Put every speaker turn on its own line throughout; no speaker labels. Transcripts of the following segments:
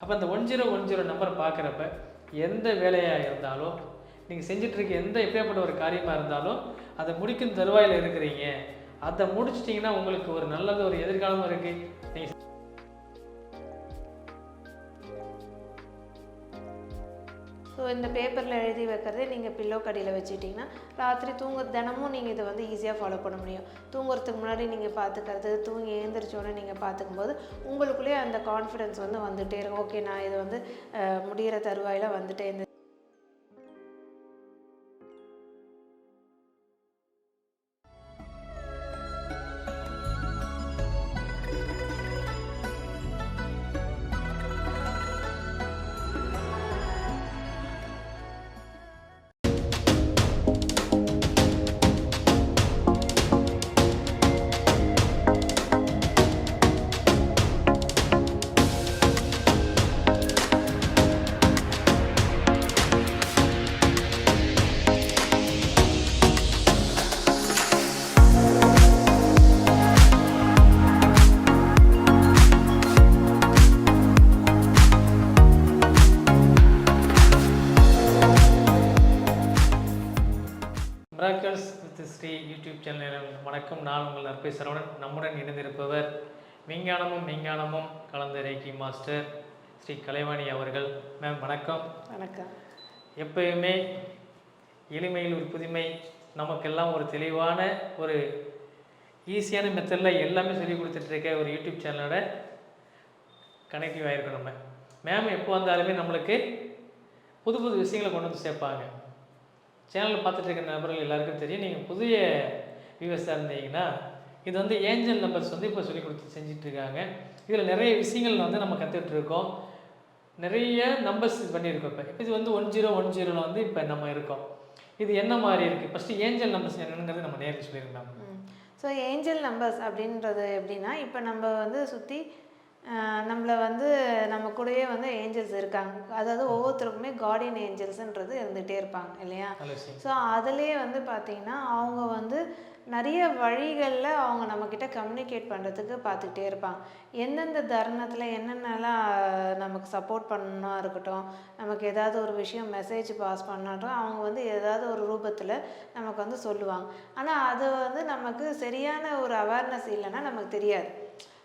அப்போ அந்த one zero one zero number பார்க்குறப்ப எந்த வேலையாக இருந்தாலும் நீங்கள் செஞ்சிட்ருக்க எந்த எப்பேற்பட்ட ஒரு காரியமாக இருந்தாலும் அதை முடிக்கும் தருவாயில் இருக்கிறீங்க. அதை முடிச்சிட்டிங்கன்னா உங்களுக்கு ஒரு நல்லது ஒரு எதிர்காலமும் இருக்குது நீங்கள்
ஸோ இந்த பேப்பரில் எழுதி வைக்கிறதே நீங்கள் பில்லோ கடியில் வச்சுட்டிங்கன்னா ராத்திரி தூங்க தினமும் நீங்கள் இதை வந்து ஈஸியாக ஃபாலோ பண்ண முடியும். தூங்குறதுக்கு முன்னாடி நீங்கள் பார்த்துக்கிறது தூங்கி எழுந்திரிச்சோன்னே நீங்கள் பார்த்துக்கும்போது உங்களுக்குள்ளேயே அந்த கான்ஃபிடென்ஸ் வந்து வந்துகிட்டே இருக்கும். ஓகே நான் இது வந்து முடிகிற முடியிற தருவாயில் வந்துட்டேன் இந்த
நற்பை சரவணன் நம்முடன் இணைந்திருப்பவர் விஞ்ஞானமும் விஞ்ஞானமும் கலந்த ரேக்கி மாஸ்டர் ஸ்ரீ கலைவாணி அவர்கள். மேம் வணக்கம்.
வணக்கம்.
எப்பயுமே எளிமையில் ஒரு புதுமை நமக்கெல்லாம் ஒரு தெளிவான ஒரு ஈஸியான மெத்தடில் எல்லாமே சொல்லி கொடுத்துட்ருக்க ஒரு யூடியூப் சேனலோட கனெக்டிவ் ஆகிருக்கும் நம்ம. மேம் எப்போ வந்தாலுமே நம்மளுக்கு புது புது விஷயங்களை கொண்டு வந்து சேர்ப்பாங்க. சேனலில் பார்த்துட்டு இருக்க நபர்கள் எல்லாருக்கும் தெரியும். நீங்கள் புதிய வியூவர்ஸாக இருந்தீங்கன்னா இது வந்து ஏஞ்சல் நம்பர்ஸ் வந்து இப்போ சொல்லி கொடுத்து செஞ்சிட்ருக்காங்க இதில் நிறைய விஷயங்கள் வந்து நம்ம கற்றுட்டு இருக்கோம். நிறைய நம்பர்ஸ் பண்ணியிருக்கோம் இப்போ. இது வந்து ஒன் ஜீரோ ஒன் ஜீரோவில் வந்து இப்போ நம்ம இருக்கோம். இது என்ன மாதிரி இருக்குது ஃபஸ்ட்டு ஏஞ்சல் நம்பர்ஸ் என்னங்கிறது நம்ம நேரில் சொல்லியிருந்தோம்
ஸோ ஏஞ்சல் நம்பர்ஸ் அப்படின்றது எப்படின்னா இப்போ நம்ம வந்து சுற்றி நம்மளை வந்து நம்ம கூடயே வந்து ஏஞ்சல்ஸ் இருக்காங்க. அதாவது ஒவ்வொருத்தருக்குமே கார்டியன் ஏஞ்சல்ஸ்ன்றது இருந்துகிட்டே இருப்பாங்க இல்லையா? ஸோ அதுலேயே வந்து பார்த்திங்கன்னா அவங்க வந்து நிறைய வழிகளில் அவங்க நம்மக்கிட்ட கம்யூனிகேட் பண்ணுறதுக்கு பார்த்துக்கிட்டே இருப்பாங்க. எந்தெந்த தருணத்தில் என்னென்னலாம் நமக்கு சப்போர்ட் பண்ணணும்னா இருக்கட்டும் நமக்கு ஏதாவது ஒரு விஷயம் மெசேஜ் பாஸ் பண்ணாட்டும் அவங்க வந்து ஏதாவது ஒரு ரூபத்தில் நமக்கு வந்து சொல்லுவாங்க. ஆனால் அது வந்து நமக்கு சரியான ஒரு அவேர்னஸ் இல்லைன்னா நமக்கு தெரியாது.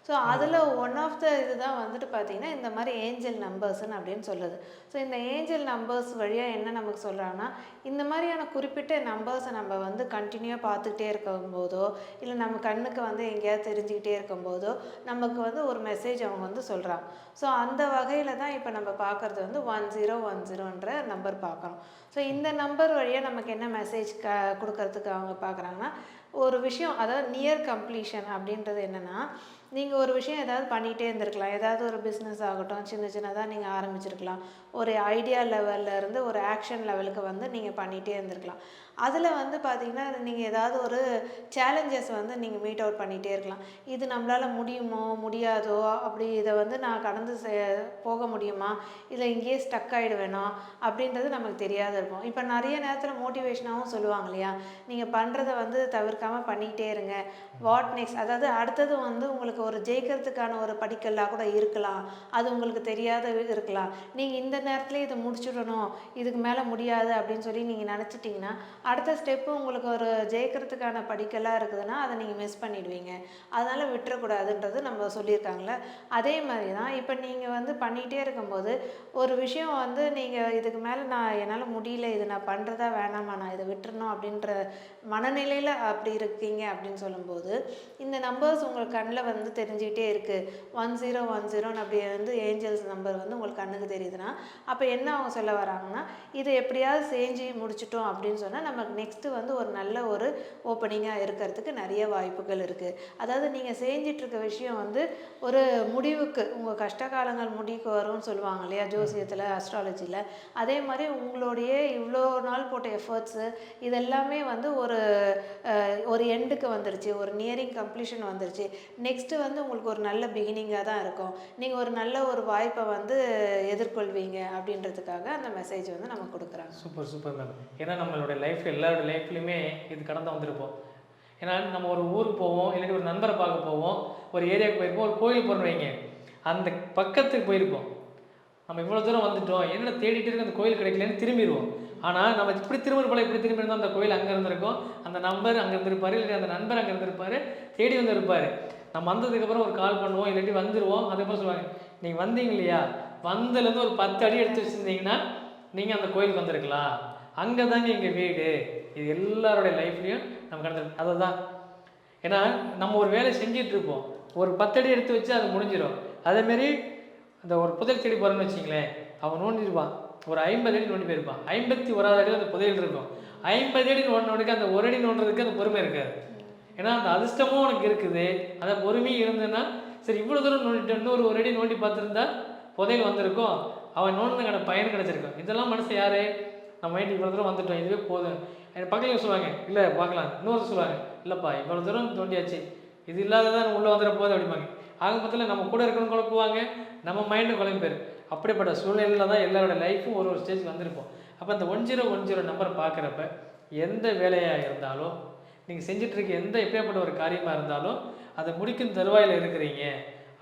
ஸோ அதில் ஒன் ஆஃப் த இதுதான் வந்துட்டு பார்த்தீங்கன்னா இந்த மாதிரி ஏஞ்சல் நம்பர்ஸ்னு அப்படின்னு சொல்லுது ஸோ இந்த ஏஞ்சல் நம்பர்ஸ் வழியாக என்ன நமக்கு சொல்கிறாங்கன்னா இந்த மாதிரியான குறிப்பிட்ட நம்பர்ஸை நம்ம வந்து கண்டினியூவாக பார்த்துக்கிட்டே இருக்கும்போதோ இல்லை நம்ம கண்ணுக்கு வந்து எங்கேயாவது தெரிஞ்சுக்கிட்டே இருக்கும்போதோ நமக்கு வந்து ஒரு மெசேஜ் அவங்க வந்து சொல்கிறாங்க ஸோ அந்த வகையில் தான் இப்போ நம்ம பார்க்குறது வந்து ஒன் ஜீரோ ஒன் ஜீரோன்ற நம்பர் பார்க்குறோம். ஸோ இந்த நம்பர் வழியாக நமக்கு என்ன மெசேஜ் க கொடுக்கறதுக்கு அவங்க பார்க்குறாங்கன்னா ஒரு விஷயம் அதாவது நியர் கம்ப்ளீஷன் அப்படின்றது என்னென்னா நீங்கள் ஒரு விஷயம் ஏதாவது பண்ணிகிட்டே இருந்திருக்கலாம். ஏதாவது ஒரு பிஸ்னஸ் ஆகட்டும் சின்ன சின்னதாக நீங்கள் ஆரம்பிச்சிருக்கலாம். ஒரு ஐடியா லெவல்ல இருந்து ஒரு ஆக்ஷன் லெவலுக்கு வந்து நீங்கள் பண்ணிகிட்டே இருந்திருக்கலாம். அதில் வந்து பார்த்தீங்கன்னா நீங்கள் ஏதாவது ஒரு சேலஞ்சஸ் வந்து நீங்கள் மீட் அவுட் பண்ணிகிட்டே இருக்கலாம். இது நம்மளால் முடியுமோ முடியாதோ அப்படி இதை வந்து நான் கடந்து செ- போக முடியுமா இல்லை இங்கேயே ஸ்டக் ஆகிடுவேனோ அப்படின்றது நமக்கு தெரியாத இருக்கும். இப்போ நிறைய நேரத்தில் மோட்டிவேஷனாகவும் சொல்லுவாங்க இல்லையா? நீங்கள் பண்ணுறத வந்து தவிர்க்காமல் பண்ணிக்கிட்டே இருங்க. வாட் நெக்ஸ்ட் அதாவது அடுத்தது வந்து உங்களுக்கு ஒரு ஜெயிக்கிறதுக்கான ஒரு படிக்கல்லாக கூட இருக்கலாம். அது உங்களுக்கு தெரியாத இருக்கலாம். நீங்கள் இந்த நேரத்தில் இதை முடிச்சுடணும் இதுக்கு மேலே முடியாது அப்படின்னு சொல்லி நீங்கள் நினச்சிட்டிங்கன்னா அடுத்த ஸ்டெப்பு உங்களுக்கு ஒரு ஜெயிக்கிறதுக்கான படிக்கெல்லாம் இருக்குதுன்னா அதை நீங்கள் மிஸ் பண்ணிடுவீங்க. அதனால் விட்டுறக்கூடாதுன்றது நம்ம சொல்லியிருக்காங்களே அதே மாதிரி தான் இப்போ நீங்கள் வந்து பண்ணிகிட்டே இருக்கும்போது ஒரு விஷயம் வந்து நீங்கள் இதுக்கு மேலே நான் என்னால் முடியல இது நான் பண்ணுறதா வேணாமா நான் இதை விட்டுறணும் அப்படின்ற மனநிலையில் அப்படி இருக்கீங்க அப்படின்னு சொல்லும்போது இந்த நம்பர்ஸ் உங்கள் கண்ணில் வந்து தெரிஞ்சுக்கிட்டே இருக்குது ஒன் ஜீரோ ஒன் ஜீரோன்னு அப்படி வந்து ஏஞ்சல்ஸ் நம்பர் வந்து உங்களுக்கு கண்ணுக்கு தெரியுதுன்னா அப்போ என்ன அவங்க சொல்ல வராங்கன்னா இதை எப்படியாவது செஞ்சு முடிச்சிட்டோம் அப்படின்னு சொன்னால் நமக்கு நெக்ஸ்ட்டு வந்து ஒரு நல்ல ஒரு ஓப்பனிங்காக இருக்கிறதுக்கு நிறைய வாய்ப்புகள் இருக்குது அதாவது நீங்கள் செஞ்சிட்ருக்க விஷயம் வந்து ஒரு முடிவுக்கு உங்கள் கஷ்ட காலங்கள் முடிவுக்கு வரும்னு சொல்லுவாங்க இல்லையா ஜோசியத்தில் அஸ்ட்ராலஜியில் அதே மாதிரி உங்களுடைய இவ்வளோ நாள் போட்ட எஃபர்ட்ஸு இதெல்லாமே வந்து ஒரு ஒரு எண்டுக்கு வந்துருச்சு ஒரு நியரிங் கம்ப்ளீஷன் வந்துருச்சு. நெக்ஸ்ட்டு வந்து உங்களுக்கு ஒரு நல்ல பிகினிங்காக தான் இருக்கும். நீங்கள் ஒரு நல்ல ஒரு வாய்ப்பை வந்து எதிர்கொள்வீங்க அப்படின்றதுக்காக அந்த மெசேஜ் வந்து நமக்கு கொடுக்குறாங்க.
சூப்பர் சூப்பர் மேம் ஏன்னா நம்மளோட லைஃப் எல்லாரோட லைஃப்லையுமே இது கடந்து வந்திருப்போம். ஏன்னா நம்ம ஒரு ஊருக்கு போவோம் இல்லாட்டி ஒரு நண்பரை பார்க்க போவோம் ஒரு ஏரியாவுக்கு போயிருப்போம் ஒரு கோயில் போகிறோம் வைங்க. அந்த பக்கத்துக்கு போயிருப்போம். நம்ம இவ்வளோ தூரம் வந்துட்டோம் என்ன தேடிட்டு இருக்க அந்த கோயில் கிடைக்கலன்னு திரும்பிடுவோம். ஆனால் நம்ம இப்படி திரும்ப போல இப்படி திரும்பி இருந்தால் அந்த கோயில் அங்கே இருந்திருக்கும். அந்த நம்பர் அங்கே இருந்திருப்பாரு இல்லாட்டி அந்த நண்பர் அங்கே இருந்திருப்பாரு தேடி வந்திருப்பாரு. நம்ம வந்ததுக்கப்புறம் ஒரு கால் பண்ணுவோம் இல்லாட்டி வந்துடுவோம் அதுக்கப்புறம் சொல்லுவாங்க. நீங்கள் வந்தீங்க இல்லையா? வந்ததுலேருந்து ஒரு பத்து அடி எடுத்து வச்சுருந்தீங்கன்னா நீங்கள் அந்த கோயிலுக்கு வந்திருக்கலாம். அங்கே தாங்க எங்கள் வீடு. இது எல்லாருடைய லைஃப்லேயும் நம்ம கடந்து அதை தான் ஏன்னா நம்ம ஒரு வேலை செஞ்சிட்டு இருப்போம் ஒரு பத்தடி எடுத்து வச்சு அது முடிஞ்சிடும் அதேமாரி அந்த ஒரு புதையல் செடி போகிறோன்னு வச்சிங்களேன் அவன் நோண்டிருப்பான். ஒரு ஐம்பது அடி நோண்டி போயிருப்பான். ஐம்பத்தி ஓராவது அடி அந்த புதையல் இருக்கும். ஐம்பது அடி நோண்டினோடக்கு அந்த ஒரு அடி நோண்டுறதுக்கு அந்த பொறுமை இருக்காது. ஏன்னா அந்த அதிர்ஷ்டமும் உனக்கு இருக்குது. அந்த பொறுமையும் இருந்ததுன்னா சரி இவ்வளோ தூரம் நோண்டிட்டு இன்னொரு ஒரு அடி நோண்டி பார்த்துருந்தா புதையல் வந்திருக்கும். அவன் நோண்டினக்கான பயன் கிடச்சிருக்கும். இதெல்லாம் மனசு யாரு? நம்ம மைண்ட் இவ்வளோ தூரம் வந்துட்டோம். இதுவே போதும். எனக்கு பக்கத்தில் சொல்லுவாங்க இல்லை பார்க்கலாம். இன்னொரு சொல்லுவாங்க இல்லைப்பா இவ்வளோ தூரம் தோண்டியாச்சு. இது இல்லாததான் உள்ளே வந்துட போகுது அப்படிம்பாங்க. ஆக மொத்தத்தில் நம்ம கூட இருக்கணும் குழப்புவாங்க நம்ம மைண்டும் குழம்பு அப்படிப்பட்ட சூழ்நிலையில் தான் எல்லாரோட லைஃப்பும் ஒரு ஒரு ஸ்டேஜ் வந்திருப்போம் அப்போ அந்த one zero one zero number பார்க்குறப்ப எந்த வேலையாக இருந்தாலும் நீங்கள் செஞ்சிட்ருக்க எந்த எப்பேற்பட்ட ஒரு காரியமாக இருந்தாலும் அதை முடிக்கும் தருவாயில் இருக்கிறீங்க.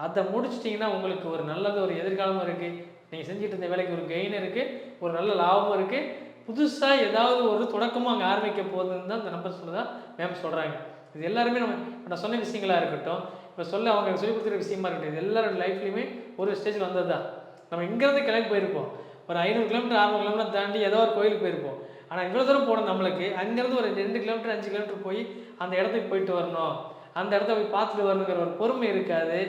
அதை முடிச்சிட்டிங்கன்னா உங்களுக்கு ஒரு நல்லது ஒரு எதிர்காலமும் இருக்குது நீங்கள் செஞ்சுட்டு இருந்த வேலைக்கு ஒரு கெயின் இருக்குது ஒரு நல்ல லாபமும் இருக்குது புதுசாக ஏதாவது ஒரு தொடக்கமாக அங்கே ஆரம்பிக்க போகுதுன்னு தான் அந்த நம்பர் சொல்லுதா மேம் சொல்கிறாங்க இது எல்லாருமே நம்ம நான் சொன்ன விஷயங்களாக இருக்கட்டும் இப்போ சொல்ல அவங்க சொல்லி கொடுத்துற விஷயமா இருக்கட்டும் இது எல்லாரோட லைஃப்லையுமே ஒரு ஸ்டேஜில் வந்தது தான். நம்ம இங்கேருந்து கிளம்பி போயிருப்போம். ஒரு ஐநூறு கிலோமீட்டர் அறுநூறு கிலோமீட்டர் தாண்டி ஏதோ ஒரு கோயிலுக்கு போயிருப்போம். ஆனால் இவ்வளோ தூரம் போகணும் நம்மளுக்கு அங்கேருந்து ஒரு ரெண்டு கிலோமீட்டர் அஞ்சு கிலோமீட்டர் போய் அந்த இடத்துக்கு போயிட்டு வரணும். அந்த இடத்த போய் பார்த்துட்டு வரணுங்கிற ஒரு பொறுமை இருக்காது.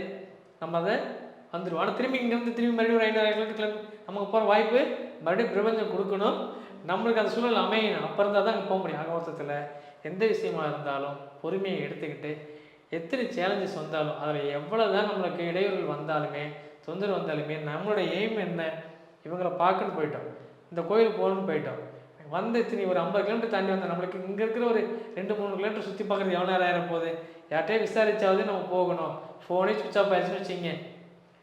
நம்ம அதை வந்துடுவோம் ஆனால் திரும்பி இங்கேருந்து திரும்பி மறுபடியும் ஒரு ஐநூறு கிலோமீட்டர் கிளம்பி நமக்கு போகிற வாய்ப்பு மறுபடியும் பிரபஞ்சம் கொடுக்கணும். நம்மளுக்கு அந்த சூழல் அமையணும். அப்போ இருந்தால் தான் அங்கே போக முடியும். ஆக எந்த விஷயமா இருந்தாலும் பொறுமையை எடுத்துக்கிட்டு எத்தனை சேலஞ்சஸ் வந்தாலும் அதில் எவ்வளோ தான் நம்மளுக்கு இடையூறுகள் வந்தாலுமே தொந்தரவு வந்தாலுமே நம்மளோட எய்ம் என்ன? இவங்கள பார்க்கணுன்னு போயிட்டோம். இந்த கோயிலுக்கு போகணுன்னு போயிட்டோம். வந்து இத்தனை ஒரு ஐம்பது கிலோமீட்டர் தாண்டி வந்தால் நம்மளுக்கு இங்கே இருக்கிற ஒரு ரெண்டு மூணு கிலோமீட்டர் சுற்றி பார்க்குறது எவ்வளோ நேரம் ஆயிரம் போகுது? யார்கிட்டயே விசாரிச்சாவது நம்ம போகணும். ஃபோனே சுவிச் ஆஃப் ஆயிடுச்சுன்னு வச்சிங்க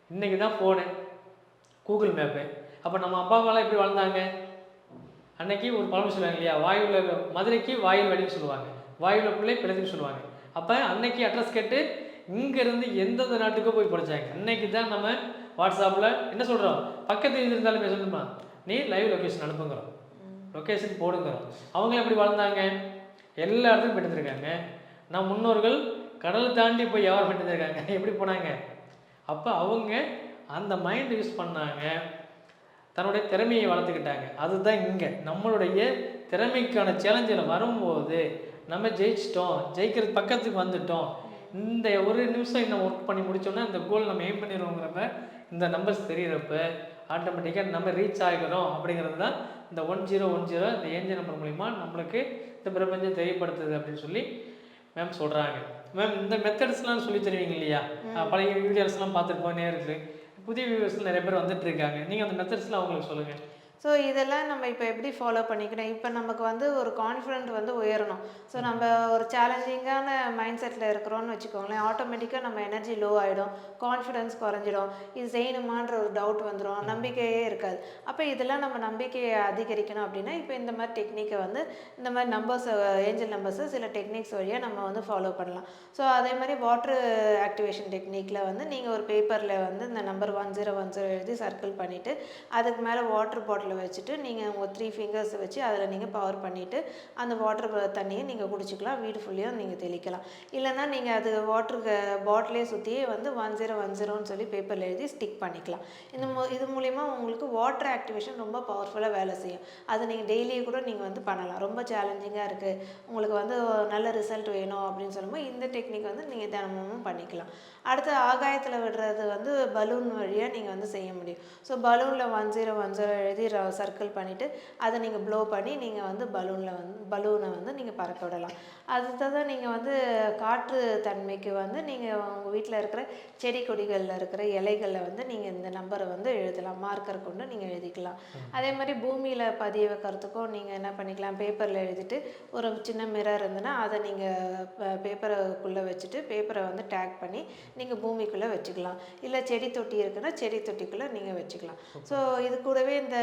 இன்றைக்கி தான் ஃபோனு கூகுள் மேப்பு. அப்போ நம்ம அப்பா அம்மாலாம் எப்படி வளர்ந்தாங்க அன்னைக்கு ஒரு பழமொழி சொல்லுவாங்க இல்லையா? வாயுவில் மதுரைக்கு வாயில் வழின்னு சொல்லுவாங்க. வாயுவில் பிள்ளை பிள்ளைன்னு சொல்லுவாங்க. அப்போ அன்னைக்கு அட்ரஸ் கேட்டு இங்கேருந்து எந்தெந்த நாட்டுக்கோ போய் படித்தாங்க அன்னைக்கு தான் நம்ம வாட்ஸ்அப்பில் என்ன சொல்கிறோம் பக்கத்து இருந்தாலும் பேசணுமா நீ லைவ் லொக்கேஷன் அனுப்புங்கிறோம். லொக்கேஷன் போடுங்கிறோம். அவங்க எப்படி வளர்ந்தாங்க எல்லா இடத்துக்கும் பெற்றுருக்காங்க நம் முன்னோர்கள் கடலை தாண்டி போய் வியாபாரம் பண்ணிட்டு இருக்காங்க எப்படி போனாங்க? அப்போ அவங்க அந்த மைண்ட் யூஸ் பண்ணாங்க. தன்னுடைய திறமையை வளர்த்துக்கிட்டாங்க. அதுதான் இங்கே. நம்மளுடைய திறமைக்கான சேலஞ்சில் வரும்போது நம்ம ஜெயிச்சிட்டோம். ஜெயிக்கிறது பக்கத்துக்கு வந்துட்டோம். இந்த ஒரு நிமிஷம் இன்னும் ஒர்க் பண்ணி முடிச்சோன்னா இந்த கோல் நம்ம எய்ம் பண்ணிடுவோங்கிறப்ப இந்த நம்பர்ஸ் தெரியிறப்ப ஆட்டோமேட்டிக்காக நம்ம ரீச் ஆகிறோம் அப்படிங்கிறது தான் இந்த ஒன் ஜீரோ ஒன் ஜீரோ இந்த ஏஞ்சல் நம்பர் மூலிமா நம்மளுக்கு இந்த பிரபஞ்சம் தெரியப்படுத்துது அப்படின்னு சொல்லி மேம் சொல்கிறாங்க மேம் இந்த மெத்தட்ஸ்லாம் சொல்லி தருவீங்க இல்லையா? பழைய வீடியோஸ்லாம் பார்த்துருப்போம் நேருக்கு புதிய வியூவர்ஸ் நிறைய பேர் வந்துட்டு இருக்காங்க. நீங்கள் அந்த மெத்தட்ஸ்லாம் அவங்களுக்கு சொல்லுங்கள்
ஸோ இதெல்லாம் நம்ம இப்போ எப்படி ஃபாலோ பண்ணிக்கணும்? இப்போ நமக்கு வந்து ஒரு கான்ஃபிடென்ட் வந்து உயரணும். ஸோ நம்ம ஒரு சேலஞ்சிங்கான மைண்ட் செட்டில் இருக்கிறோன்னு வச்சுக்கோங்களேன் ஆட்டோமேட்டிக்காக நம்ம எனர்ஜி லோ ஆகிடும் கான்ஃபிடென்ஸ் குறைஞ்சிடும். இது செய்யணுமான்ற ஒரு டவுட் வந்துடும் நம்பிக்கையே இருக்காது. அப்போ இதெல்லாம் நம்ம நம்பிக்கையை அதிகரிக்கணும் அப்படின்னா இப்போ இந்த மாதிரி டெக்னிக்கை வந்து இந்த மாதிரி நம்பர்ஸ் ஏஞ்சல் நம்பர்ஸை சில டெக்னிக்ஸ் வழியாக நம்ம வந்து ஃபாலோ பண்ணலாம். ஸோ அதே மாதிரி வாட்ரு ஆக்டிவேஷன் டெக்னிக்கில் வந்து நீங்கள் ஒரு பேப்பரில் வந்து இந்த number one zero one zero எழுதி சர்க்கிள் பண்ணிவிட்டு அதுக்கு மேலே வாட்டர் பாட்டில் வச்சுட்டு நீங்கள் உங்கள் த்ரீ ஃபிங்கர்ஸ் வச்சு அதில் நீங்கள் பவர் பண்ணிவிட்டு அந்த வாட்டர் தண்ணியை நீங்கள் குடிச்சிக்கலாம். வீடு ஃபுல்லையும் நீங்கள் தெளிக்கலாம். இல்லைன்னா நீங்கள் அது வாட்டருக்கு பாட்டிலே சுற்றியே வந்து ஒன் ஜீரோ ஒன் ஜீரோன்னு சொல்லி பேப்பரில் எழுதி ஸ்டிக் பண்ணிக்கலாம். இந்த மூ இது மூலிமா உங்களுக்கு வாட்டர் ஆக்டிவேஷன் ரொம்ப பவர்ஃபுல்லாக வேலை செய்யும். அது நீங்கள் டெய்லியும் கூட நீங்கள் வந்து பண்ணலாம். ரொம்ப சேலஞ்சிங்காக இருக்குது உங்களுக்கு வந்து நல்ல ரிசல்ட் வேணும் அப்படின்னு சொல்லும்போது இந்த டெக்னிக் வந்து நீங்கள் தினமும் பண்ணிக்கலாம். அடுத்து ஆகாயத்தில் விடுறது வந்து பலூன் வழியாக நீங்கள் வந்து செய்ய முடியும். ஸோ பலூனில் ஒன் ஜீரோ ஒன் ஜீரோ எழுதி சர்க்கிள் பண்ணிவிட்டு அதை நீங்கள் ப்ளோ பண்ணி நீங்கள் வந்து பலூனில் வந்து பலூனை வந்து நீங்கள் பறக்க விடலாம். அதுதான் தான் நீங்கள் வந்து காற்று தன்மைக்கு வந்து நீங்கள் உங்கள் வீட்டில் இருக்கிற செடி கொடிகளில் இருக்கிற இலைகளில் வந்து நீங்கள் இந்த நம்பரை வந்து எழுதலாம். மார்க்கர் கொண்டு நீங்கள் எழுதிக்கலாம். அதே மாதிரி பூமியில் பதிய வைக்கிறதுக்கும் நீங்கள் என்ன பண்ணிக்கலாம்? பேப்பரில் எழுதிட்டு ஒரு சின்ன மிரர் இருந்ததுன்னா அதை நீங்கள் பேப்பருக்குள்ளே வச்சுட்டு பேப்பரை வந்து டேக் பண்ணி நீங்கள் பூமிக்குள்ளே வச்சுக்கலாம். இல்லை செடி தொட்டி இருக்குன்னா செடி தொட்டிக்குள்ளே நீங்கள் வச்சுக்கலாம். ஸோ இது கூடவே இந்த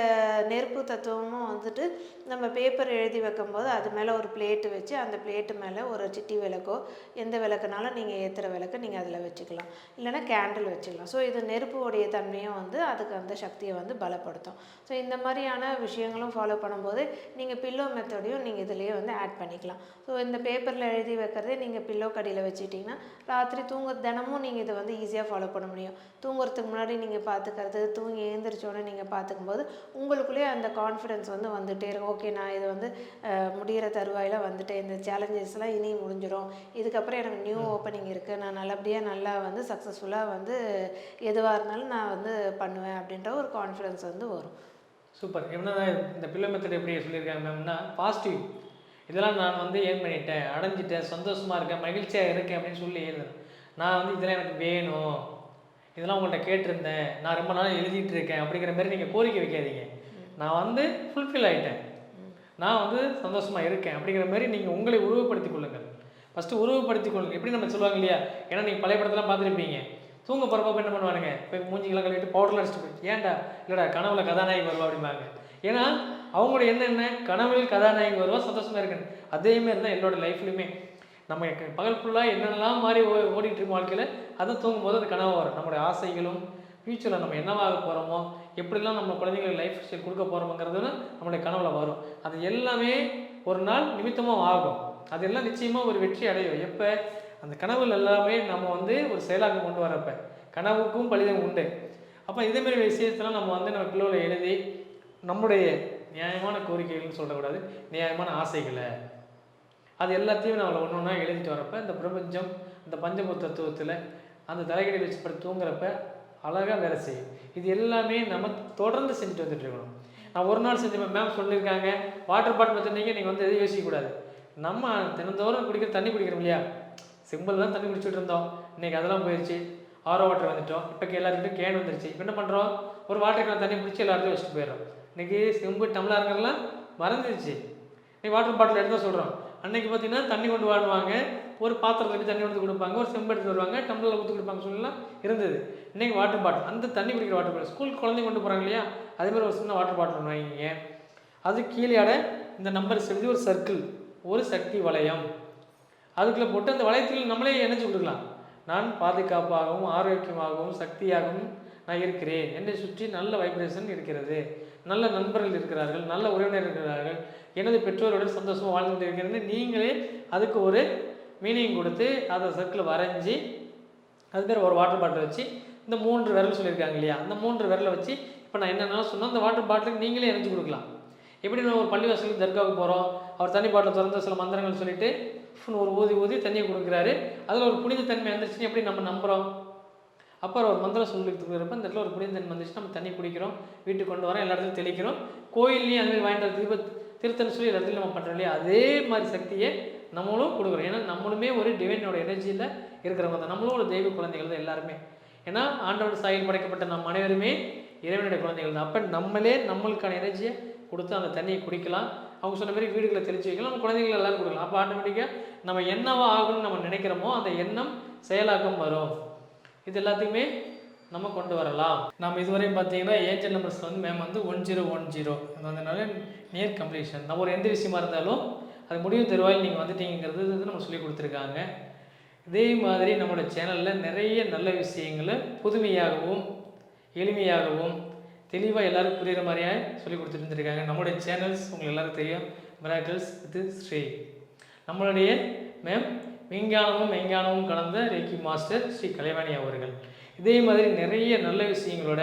நெருப்பு தத்துவமும் வந்துட்டு நம்ம பேப்பர் எழுதி வைக்கும்போது அது மேலே ஒரு பிளேட்டு வச்சு அந்த பிளேட்டு மேலே ஒரு சிட்டி விளக்கோ எந்த விளக்குனாலும் நீங்கள் ஏற்றுற விளக்கு நீங்கள் அதில் வச்சுக்கலாம். இல்லைன்னா கேண்டில் வச்சுக்கலாம். ஸோ இது நெருப்புடைய தன்மையும் வந்து அதுக்கு அந்த சக்தியை வந்து பலப்படுத்தும். ஸோ இந்த மாதிரியான விஷயங்களும் ஃபாலோ பண்ணும்போது நீங்கள் பில்லோ மெத்தடையும் நீங்கள் இதுலேயே வந்து ஆட் பண்ணிக்கலாம். ஸோ இந்த பேப்பரில் எழுதி வைக்கிறதே நீங்கள் பில்லோ கடியில் வச்சுட்டிங்கன்னா ராத்திரி தூங்க தினமும் நீங்கள் இதை வந்து ஈஸியாக ஃபாலோ பண்ண முடியும். தூங்குறதுக்கு முன்னாடி நீங்கள் பார்த்துக்கிறது தூங்கி எழுந்திரிச்சோடனே நீங்கள் பார்த்துக்கும்போது உங்களுக்குள்ளேயே அந்த கான்ஃபிடென்ஸ் வந்து வந்துகிட்டே இருக்கும். ஓகே நான் இது வந்து அஹ், முடியிற தருவாயில் வந்துட்டேன். இந்த சேலஞ்சஸ்லாம் இனி முடிஞ்சிடும் இதுக்கப்புறம் எனக்கு நியூ ஓப்பனிங் இருக்குது நான் நல்லபடியாக நல்லா வந்து சக்ஸஸ்ஃபுல்லாக வந்து எதுவாக இருந்தாலும் நான் வந்து பண்ணுவேன் அப்படின்ற ஒரு கான்ஃபிடென்ஸ் வந்து வரும்.
சூப்பர் என்ன இந்த பிள்ளை மெத்தட் எப்படி சொல்லியிருக்காங்க மேம்னா பாசிட்டிவ் இதெல்லாம் நான் வந்து ஏன் பண்ணிட்டேன்? அடைஞ்சிட்டேன். சந்தோஷமாக இருக்கேன். மகிழ்ச்சியாக இருக்கேன் அப்படின்னு சொல்லி எழுதுறேன். நான் வந்து இதெல்லாம் எனக்கு வேணும். இதெல்லாம் உங்கள்கிட்ட கேட்டிருந்தேன். நான் ரொம்ப நாள் எழுதிட்டு இருக்கேன் அப்படிங்கிற மாதிரி நீங்கள் கோரிக்கை வைக்காதீங்க. நான் வந்து ஃபுல்ஃபில் ஆகிட்டேன் நான் வந்து சந்தோஷமாக இருக்கேன் அப்படிங்கிற மாதிரி நீங்கள் உங்களை உருவப்படுத்திக் கொள்ளுங்கள். ஃபஸ்ட்டு உருவப்படுத்திக் கொள்ளுங்கள். எப்படி நம்ம சொல்லுவாங்க இல்லையா? ஏன்னா நீங்கள் பழைய படத்தெல்லாம் பார்த்துருப்பீங்க. தூங்க போகிறப்ப என்ன பண்ணுவானுங்க? போய் மூஞ்சிக்கெல்லாம் கழுவிட்டு பவுடர்லாம் அடிச்சுட்டு போய் ஏன்டா? இல்லைடா கனவுல கதாநாயகி வருவா அப்படிம்பாங்க. ஏன்னா அவங்களோட என்ன என்ன? கனவில் கதாநாயகி வருவா சந்தோஷமாக இருக்குன்னு அதேமாரி தான் என்னோடய லைஃப்லையுமே நம்ம பகல் ஃபுல்லாக என்னென்னலாம் மாதிரி ஓ ஓடிட்டு இருக்கும் வாழ்க்கையில் அதை தூங்கும்போது அது கனவு வரும். நம்மளுடைய ஆசைகளும் ஃப்யூச்சரில் நம்ம என்னவாக போகிறோமோ எப்படிலாம் நம்ம குழந்தைங்களுக்கு லைஃப் ஸ்டைல் கொடுக்க போகிறோம்ங்கிறது நம்மளுடைய கனவுல வரும். அது எல்லாமே ஒரு நாள் நிமித்தமாக ஆகும். அதெல்லாம் நிச்சயமாக ஒரு வெற்றி அடையும். எப்போ? அந்த கனவுகள் எல்லாமே நம்ம வந்து ஒரு செயலாக்கம் கொண்டு வரப்ப கனவுக்கும் பலிதம் உண்டு. அப்போ இதேமாரி விஷயத்தெல்லாம் நம்ம வந்து நம்ம பிள்ளைகளை எழுதி நம்முடைய நியாயமான கோரிக்கைகள்னு சொல்லக்கூடாது. நியாயமான ஆசைகளை. அது எல்லாத்தையும் நான் ஒன்று ஒன்றா எழுதிட்டு வரப்ப இந்த பிரபஞ்சம் இந்த பஞ்சபூத தத்துவத்தில் அந்த தலைகடி வச்சு படுத்து தூங்குறப்ப அழகாக வேலை செய்யும் இது எல்லாமே நம்ம தொடர்ந்து செஞ்சுட்டு வந்துட்டு இருக்கணும். நான் ஒரு நாள் செஞ்ச மேம் சொல்லியிருக்காங்க வாட்டர் பாட்டில் வச்சுருந்தீங்க நீங்கள் வந்து எதுவும் யோசிக்கக்கூடாது நம்ம தினந்தோறும் குடிக்கிற தண்ணி குடிக்கிறோம் இல்லையா? சிம்பிள் தான் தண்ணி குடிச்சிட்டு இருந்தோம். இன்றைக்கி அதெல்லாம் போயிடுச்சு ஆரோ வாட்டர் வந்துட்டோம். இப்போ எல்லாருக்கிட்டும் கேன் வந்துருச்சு. இப்போ என்ன பண்ணுறோம் ஒரு வாட்டர் கேன் தண்ணி பிடிச்சி எல்லாருக்கும் வச்சுட்டு போயிடுறோம். இன்னைக்கு சிம்பிள் டம்ளாருங்கெல்லாம் மறந்துடுச்சு நீ வாட்டர் பாட்டில் எடுத்து சொல்கிறோம் அன்னைக்கு பார்த்தீங்கன்னா தண்ணி கொண்டு வாழ்வாங்க. ஒரு பாத்திரத்தில் போய் தண்ணி கொண்டு கொடுப்பாங்க. ஒரு செம்பு எடுத்து வருவாங்க. டம்ளரில் ஊற்றி கொடுப்பாங்க. சொல்லலாம் இருந்தது. இன்றைக்கி வாட்டர் பாட்டில் அந்த தண்ணி குடிக்கிற வாட்டர் பாட்டில் ஸ்கூல் குழந்தைங்க கொண்டு போகிறாங்க இல்லையா? அதே மாதிரி ஒரு சின்ன வாட்டர் பாட்டில் ஒன்று வாங்கிங்க அது கீழே இந்த நம்பர் எழுதி ஒரு சர்க்கிள் ஒரு சக்தி வளையம். அதுக்குள்ளே போட்டு அந்த வளையத்தில் நம்மளே இணைச்சு கொடுக்கலாம். நான் பாதுகாப்பாகவும் ஆரோக்கியமாகவும் சக்தியாகவும் நான் இருக்கிறேன். என்னை சுற்றி நல்ல வைப்ரேஷன் இருக்கிறது. நல்ல நண்பர்கள் இருக்கிறார்கள் நல்ல உறவினர் இருக்கிறார்கள். எனது பெற்றோருடன் சந்தோஷமாக வாழ்ந்து இருக்கிறேன் இருக்கிறேன்னு நீங்களே அதுக்கு ஒரு மீனிங் கொடுத்து அதை சர்க்கிள் வரைஞ்சி அது பேர் ஒரு வாட்டர் பாட்டில் வச்சு இந்த மூன்று விரல் சொல்லியிருக்காங்க இல்லையா? அந்த மூன்று விரலை வச்சு இப்போ நான் என்னென்ன சொன்னோம் அந்த வாட்டர் பாட்டிலுக்கு நீங்களே இணைச்சு கொடுக்கலாம். எப்படி நம்ம ஒரு பள்ளிவாசலுக்கு தர்காவுக்கு போகிறோம் அவர் தண்ணி பாட்டில் திறந்து சில மந்திரங்கள் சொல்லிட்டு ஒரு ஊதி ஊதி தண்ணியை கொடுக்குறாரு. அதில் ஒரு புனித தன்மை வந்துருச்சுன்னு எப்படி நம்ம நம்புகிறோம் அப்புறம் ஒரு மந்திரம் சொல்லி இந்த இடத்துல ஒரு புனிதன் வந்துச்சு நம்ம தண்ணி குடிக்கிறோம் வீட்டுக்கு கொண்டு வரோம் எல்லா இடத்துலையும் தெளிக்கிறோம். கோயில்லையும் அது மாதிரி வாங்கிட்டு வர தீப திருத்தன் சொல்லி எல்லா இடத்துலையும் நம்ம பண்ணுறோம் இல்லையா? அதே மாதிரி சக்தியை நம்மளும் கொடுக்குறோம். ஏன்னா நம்மளுமே ஒரு டிவைனோட எனர்ஜியில் இருக்கிறவங்க தான். நம்மளும் ஒரு தெய்வ குழந்தைகள் தான் எல்லாருமே. ஏன்னா ஆண்டவன் சாயில் படைக்கப்பட்ட நம்ம அனைவருமே இறைவனுடைய குழந்தைகள் தான். அப்போ நம்மளே நம்மளுக்கான எனர்ஜியை கொடுத்து அந்த தண்ணியை குடிக்கலாம். அவங்க சொன்ன மாதிரி வீடுகளை தெளிச்சு வைக்கலாம். நம்ம குழந்தைகள் எல்லாரும் கொடுக்கலாம். அப்போ ஆட்டோமேட்டிக்காக நம்ம என்னவா ஆகணும்னு நம்ம நினைக்கிறோமோ அந்த எண்ணம் செயலாக்கம் வரும். இது எல்லாத்தையுமே நம்ம கொண்டு வரலாம். நம்ம இதுவரையும் பார்த்தீங்கன்னா ஏஞ்சல் நம்பர்ஸ் வந்து மேம் வந்து ஒன் ஜீரோ ஒன் ஜீரோ. அதனால நியர் கம்ப்ளீஷன் நம்ம ஒரு எந்த விஷயமா இருந்தாலும் அது முடிவு தருவாயில் நீங்கள் வந்துட்டீங்கிறது வந்து நம்ம சொல்லி கொடுத்துருக்காங்க. இதே மாதிரி நம்மளோட சேனலில் நிறைய நல்ல விஷயங்களை புதுமையாகவும் எளிமையாகவும் தெளிவாக எல்லாரும் புரியுற மாதிரியாக சொல்லி கொடுத்துட்டு இருந்திருக்காங்க. நம்மளுடைய சேனல்ஸ் உங்களுக்கு எல்லாருக்கும் தெரியும். மிராக்கிள்ஸ் வித் ஸ்ரீ நம்மளுடைய மேம் விஞ்ஞானமும் மெஞ்ஞானமும் கலந்த ரேக்கி மாஸ்டர் ஸ்ரீ கலைவாணி அவர்கள். இதே மாதிரி நிறைய நல்ல விஷயங்களோட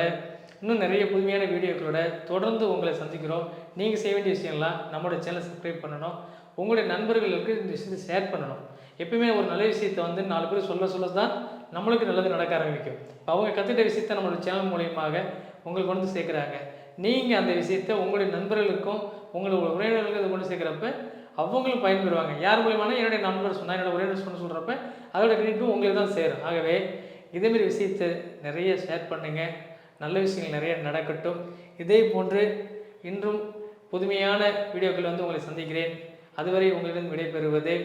இன்னும் நிறைய புதுமையான வீடியோக்களோட தொடர்ந்து உங்களை சந்திக்கிறோம். நீங்கள் செய்ய வேண்டிய விஷயம்லாம் நம்மளோட சேனலை சப்ஸ்கிரைப் பண்ணணும். உங்களுடைய நண்பர்களுக்கு இந்த விஷயத்தை ஷேர் பண்ணணும். எப்பயுமே ஒரு நல்ல விஷயத்தை வந்து நாலு பேர் சொல்ல சொல்ல தான் நம்மளுக்கு நல்லது நடக்க ஆரம்பிக்கும். இப்போ அவங்க கற்றுக்கிட்ட விஷயத்தை நம்மளோட சேனல் மூலியமாக உங்களுக்கு கொண்டு வந்து சேர்க்குறாங்க. நீங்கள் அந்த விஷயத்தை உங்களுடைய நண்பர்களுக்கும் உங்களோட உறவினர்களுக்கு அதை கொண்டு சேர்க்குறப்ப அவங்களும் பயன்பெறுவாங்க. யார் மூலியமான என்னுடைய நண்பர் சொன்னால் என்னோட ஒரே சொன்ன சொல்கிறப்ப அதோட கிரெடிட்டும் உங்களுக்கு தான் சேரும். ஆகவே இதேமாரி விஷயத்தை நிறைய ஷேர் பண்ணுங்கள் நல்ல விஷயங்கள் நிறைய நடக்கட்டும். இதே போன்று இன்றும் புதுமையான வீடியோக்கள் வந்து உங்களை சந்திக்கிறேன். அதுவரை உங்களிடம் விடைபெறுவது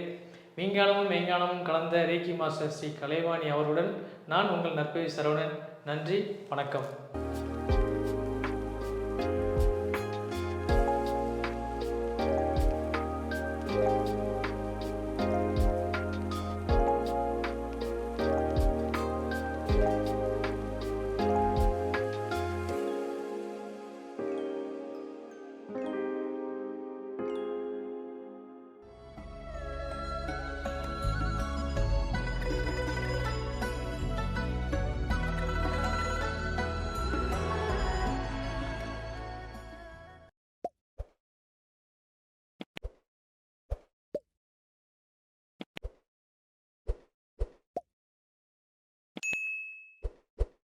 விஞ்ஞானமும் மெய்ஞானமும் கலந்த ரேக்கி மாஸ்டர் ஸ்ரீ கலைவாணி அவருடன் நான் உங்கள் நற்பவி சரவணன். நன்றி வணக்கம்.